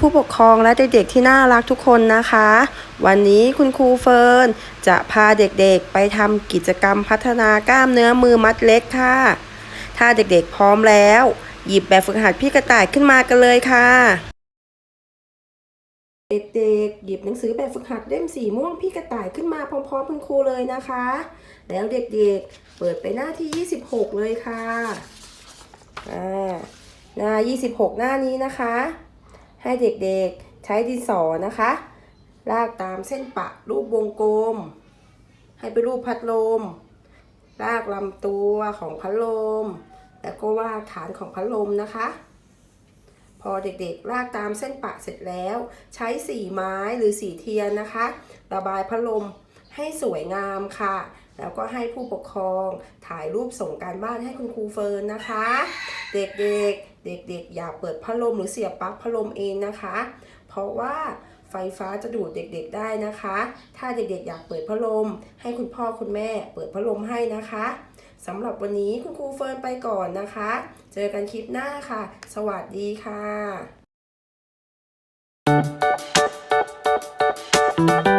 ผู้ปกครองและเด็กๆที่น่ารักทุกคนนะคะ วันนี้คุณครูเฟิร์นจะพาเด็กๆไปทำกิจกรรมพัฒนากล้ามเนื้อมือมัดเล็กค่ะ ถ้าเด็กๆพร้อมแล้ว หยิบแบบฝึกหัดพี่กระต่ายขึ้นมากันเลยค่ะ เด็กๆ หยิบหนังสือแบบฝึกหัดเล่มสีม่วงพี่กระต่ายขึ้นมาพร้อมๆคุณครูเลยนะคะ แล้วเด็กๆ เปิดไปหน้าที่ 26 เลยค่ะอ่าหน้า 26 หน้านี้นะคะ ให้เด็กๆใช้ดินสอนะคะ ลากตามเส้นปะรูปวงกลม ให้เป็นรูปพัดลม ลากลำตัวของพัดลม แล้วก็วาดฐานของพัดลมนะคะ พอเด็กๆลากตามเส้นปะเสร็จแล้ว ใช้สีไม้หรือสีเทียนนะคะ ระบายพัดลม ให้สวยงามค่ะ แล้วก็ให้ผู้ปกครองถ่ายรูปส่งการบ้านให้คุณครูเฟิร์นนะคะ เด็กๆ เด็กๆ อย่าเปิดพัดลมหรือเสียบปลั๊กพัดลมเองนะคะ เพราะว่าไฟฟ้าจะดูดเด็กๆได้นะคะ ถ้าเด็กๆ อยากเปิดพัดลม ให้คุณพ่อคุณแม่เปิดพัดลมให้นะคะสำหรับวันนี้คุณครูเฟิร์นไปก่อนนะคะ เจอกันคลิปหน้าค่ะ สวัสดีค่ะ